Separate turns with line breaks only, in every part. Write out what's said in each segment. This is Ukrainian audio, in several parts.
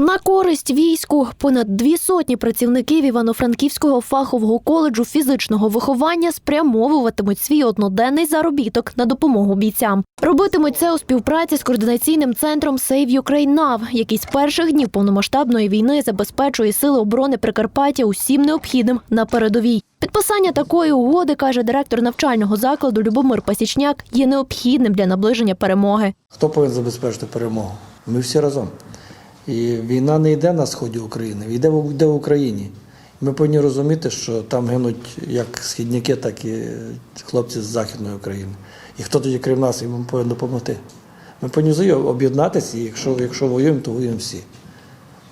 На користь війську понад дві сотні працівників Івано-Франківського фахового коледжу фізичного виховання спрямовуватимуть свій одноденний заробіток на допомогу бійцям. Робитимуть це у співпраці з координаційним центром Save Ukraine Now, який з перших днів повномасштабної війни забезпечує сили оборони Прикарпаття усім необхідним на передовій. Підписання такої угоди, каже директор навчального закладу Любомир Пасічняк, є необхідним для наближення перемоги.
Хто повинен забезпечити перемогу? Ми всі разом. І війна не йде на сході України, йде в, йде в Україні. Ми повинні розуміти, що там гинуть як східняки, так і хлопці з Західної України. І хто тоді крім нас їм повинен допомогти. Ми повинні об'єднатися, і якщо, якщо воюємо, то воюємо всі.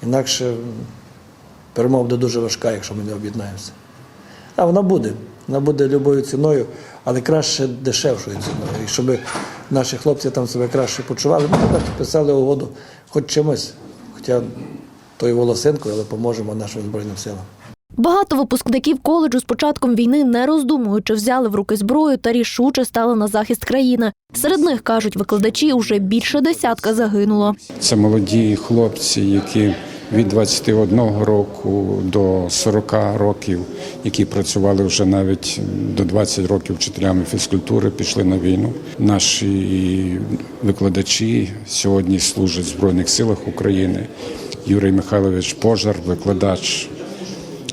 Інакше перемога буде дуже важка, якщо ми не об'єднаємося. А вона буде. Вона буде любою ціною, але краще дешевшою ціною. І щоб наші хлопці там себе краще почували, ми так підписали угоду хоч чимось, хоча тою волосинкою, але поможемо нашим Збройним силам.
Багато випускників коледжу з початком війни, не роздумуючи, взяли в руки зброю та рішуче стали на захист країни. Серед них кажуть викладачі, уже більше десятка загинуло.
Це молоді хлопці, які від 21 року до 40 років, які працювали вже навіть до 20 років вчителями фізкультури, пішли на війну. Наші викладачі сьогодні служать в Збройних силах України. Юрій Михайлович Пожар, викладач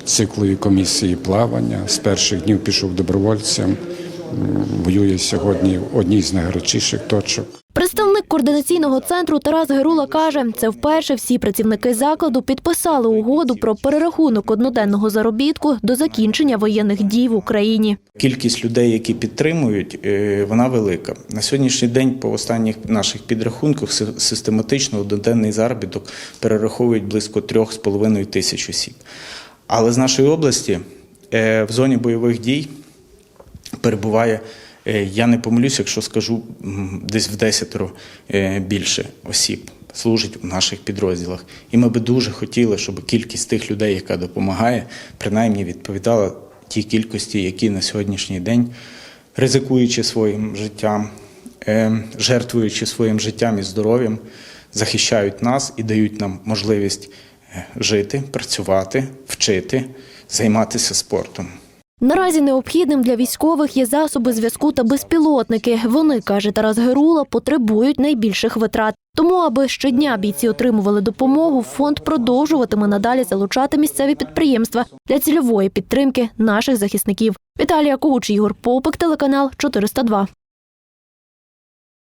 циклової комісії плавання. З перших днів пішов добровольцем. Воює сьогодні в одній з найгарячіших точок.
Представник координаційного центру Тарас Герула каже, це вперше всі працівники закладу підписали угоду про перерахунок одноденного заробітку до закінчення воєнних дій в Україні.
Кількість людей, які підтримують, е, вона велика. На сьогоднішній день, по останніх наших підрахунках, си- систематично одноденний заробіток перераховують близько 3,5 тисяч осіб. Але з нашої області е, в зоні бойових дій перебуває, я не помилюсь, якщо скажу десь в десятеро е, більше осіб. Служить у наших підрозділах, і ми би дуже хотіли, щоб кількість тих людей, яка допомагає, принаймні відповідала тій кількості, які на сьогоднішній день, ризикуючи своїм життям, е, жертвуючи своїм життям і здоров'ям, захищають нас і дають нам можливість е, жити, працювати, вчити, займатися спортом.
Наразі необхідним для військових є засоби зв'язку та безпілотники. Вони, каже Тарас Герула, потребують найбільших витрат. Тому, аби щодня бійці отримували допомогу, фонд продовжуватиме надалі залучати місцеві підприємства для цільової підтримки наших захисників. Віталія Когуч, Ігор Попик, телеканал 402.